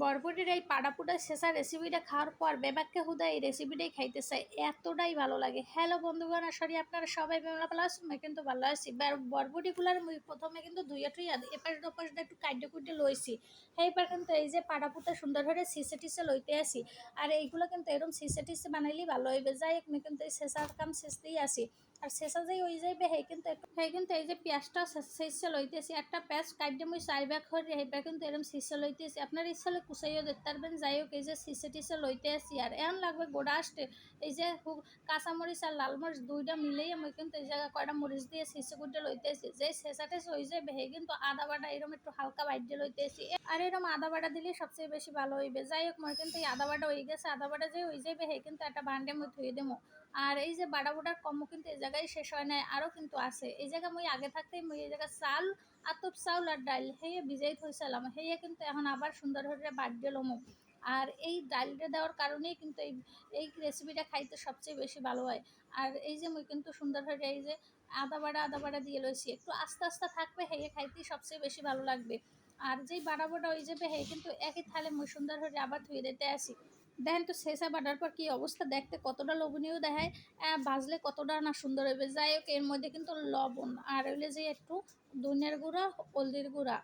বরবটির এই পাড়াপুটা শেষা রেসিপিটা খাওয়ার পর বেবাককে হুদা এই রেসিপিটাই খাইতে চাই এতটাই ভালো লাগে। হ্যালো বন্ধুগণ সরি আপনারা সবাই বেলা ভালো আছেন কিন্তু ভালো আছি। বরবটিগুলার মুই প্রথমে কিন্তু দুইয়া টুইয়া এপাশ ওপাশ দিয়ে একটু কাইডে কুইডে লইছি। সেইবার কিন্তু এই যে পাড়াপুটা সুন্দর করে সিসে টিসে লইতে আসি। আর এইগুলো কিন্তু এরকম সিসে টিসে বানাইলেই ভালো হইবে। যাই আমি কিন্তু এই শেষার কাম শেষতেই আসি। আর শেষা যেই ওই যাইবে হে কিন্তু সেই কিন্তু এই যে পেঁয়াজটা শেষে লইতেছি একটা পেঁয়াজ কাটতে মুই চাই ব্যাগ হয়ে সেইবার কিন্তু এরকম শিষে লইতেছি আপনার ইচ্ছা হলে কুচাইও দেখতে পারবেন, যাই হোক এই যে শিষে টিসে লইতে আসি আর এমন লাগবে গোড়া আসতে, এই যে হু- কাঁচামরিচ আর লাল মরিচ দুইটা মিলেই আমি কিন্তু এই জায়গায় কয়টা মরিচ দিয়ে শিষে কুটে লইতে আসি যে শেষাটে হয়ে যাবে সেই কিন্তু আদা বাটা এরকম একটু হালকা বাইট দিয়ে লইতে আসি আর এরকম আদা বাটা দিলে সবচেয়ে বেশি ভালো হইবে। যাই হোক মই কিন্তু এই আদা বাটা হয়ে গেছে। আদা বাটা যে হয়ে যাবে সেই কিন্তু একটা বান্ডে মই ধুয়ে দেবো। আর এই যে বাড়া বুড়ার কম্ম কিন্তু এই শেষ হয় নাই আরও কিন্তু আছে। এই জায়গা মুই আগে থাকতেই মুই এই জায়গা চাল, আতপ চাউল আর ডাইল, সেয়ে ভিজাই থইছিলাম সেয়ে কিন্তু এখন আবার সুন্দর করে বাদ দিলাম আর এই ডালটা দেওয়ার কারণেই কিন্তু এই এই রেসিপিটা খাইতে সবচেয়ে বেশি ভালো হয়। আর এই যে মুই কিন্তু সুন্দর করে এই যে আদা বাড়া আদা বাড়া দিয়ে লইছি, একটু আস্তে আস্তে থাকবে হেয়ে খাইতেই সবচেয়ে বেশি ভালো লাগবে। আর যেই বাড়া বাড়া হয়ে যাবে হে কিন্তু একই থালে মুই সুন্দর করে আবার ধুয়ে দিতে আসি। দেখেন তো শেষা বাটার পর কি অবস্থা? দেখতে কতটা লবণীয় দেখায়। বাজলে কতটা না সুন্দর হবে। যাই হোক, এর মধ্যে কিন্তু লবণ। আর হইলে যে একটু ধনিয়ার গুঁড়া, হলদির গুঁড়া।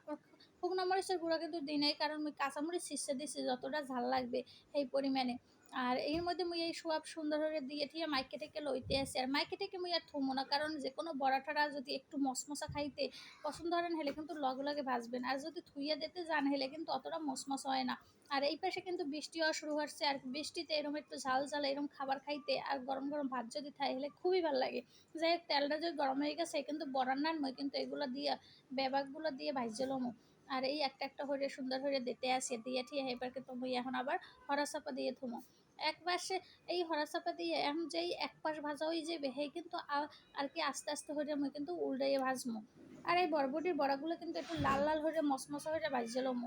শুকনো মরিচের গুঁড়া কিন্তু দিই নাই কারণ কাঁচামরিচ শীর্ষে দিছি, যতটা ঝাল লাগবে সেই পরিমাণে। আর এর মধ্যে মুই এই সোয়াব সুন্দর করে দিয়ে ঠিয়ে মাইকে থেকে লইতে আসি। আর মাইকে থেকে মুই আর থমো না, কারণ যে কোনো বড়াঠারা যদি একটু মশমশা খাইতে পছন্দ করেন, হেলে কিন্তু লগ লগে ভাজবেন। আর যদি থুইয়া দিতে যান, হেলে কিন্তু অতটা মশমশ হয় না। আর এই পাশে কিন্তু বৃষ্টি হওয়া শুরু হচ্ছে, আর বৃষ্টিতে এরকম একটু ঝাল ঝাল এরকম খাবার খাইতে আর গরম গরম ভাত যদি খাই হলে খুবই ভালো লাগে। যাই হোক, তেলটা যদি গরম হয়ে গেছে, কিন্তু বড়ার নান মই কিন্তু এগুলো দিয়ে বেবাকগুলো দিয়ে ভাজছিলাম আর এই একটা একটা হরে সুন্দর হরে দিতে আসি, দিয়ে ঠিয়ে এবার কিন্তু মুই এখন আবার হরা চাপা দিয়ে থুমো এক পাশে এই হরা চাপা দিয়ে এখন যেই এক পাশ ভাজা হয়ে যাবে সেই কিন্তু আর কি আস্তে আস্তে হরে মুই কিন্তু উল্টাইয়ে ভাজমো। আর এই বরবটির বড়াগুলো কিন্তু একটু লাল লাল হয়ে মশমশা হয়ে ভাজছিলাম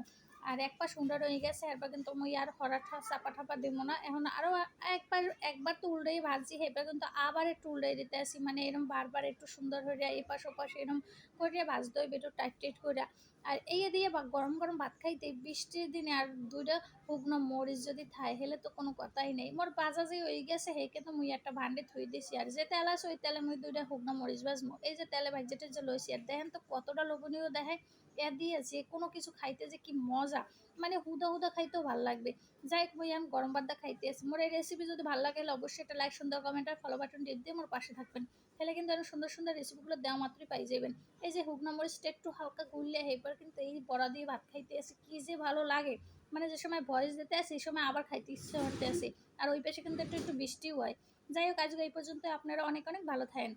আর এক পাশ সুন্দর হয়ে গেছে, এরপর কিন্তু মুই আর হরা ঠা, চাপা ঠাপা দিব না। এখন আরও একবার একবার তো উল্টাই ভাজছি এবার কিন্তু আবার একটু উল্টাই দিতে আসি। মানে এরকম বারবার একটু সুন্দর হয়ে এপাশ ওপাশ এরকম করে ভাজতে হইবে, একটু টাইট টাইট করে আর এই দিয়ে বা গরম গরম ভাত খাইতে বৃষ্টির দিনে আর দুইটা শুকনো মরিচ যদি থাই, হেলে তো কোনো কথাই নেই। মোর বাজা যে হয়ে গেছে হেকে তো মুই একটা ভান্ডে থুই দিছি। আর যে তেল আছে, ওই তেলে মুই দুইটা শুকনো মরিচ ভাজমো। এই যে তেলে ভাজিটা যে লইছি, আর দেখেন তো কতটা লোভনীয় দেখে। এ দিয়ে যে কোনো কিছু খাইতে যে কি মজা। মানে হুদা হুদা খাইতেও ভালো লাগবে। যাই হোক ভাই, আমি গরম ভাতটা খাইতে আসি। মোর এই রেসিপি যদি ভালো লাগে অবশ্যই একটা লাইক সুন্দর কমেন্ট আর ফলো বাটন টিপ দিয়ে মোর পাশে থাকবেন। তাহলে কিন্তু আরও সুন্দর সুন্দর রেসিপিগুলো দেওয়া মাত্রই পাই যাবেন এই যে হুকনা মরিচটা একটু হালকা গুললে হেবার কিন্তু এই বড়া দিয়ে ভাত খাইতে আসে কি যে ভালো লাগে। মানে যে সময় ভয়েস দিতে আসে সেই সময় আবার খাইতে ইচ্ছে হতে আসে। আর ওই পাশে কিন্তু একটু একটু বৃষ্টিও হয়। যাই হোক, আজকে এই পর্যন্ত আপনারা অনেক অনেক ভালো থাকেন।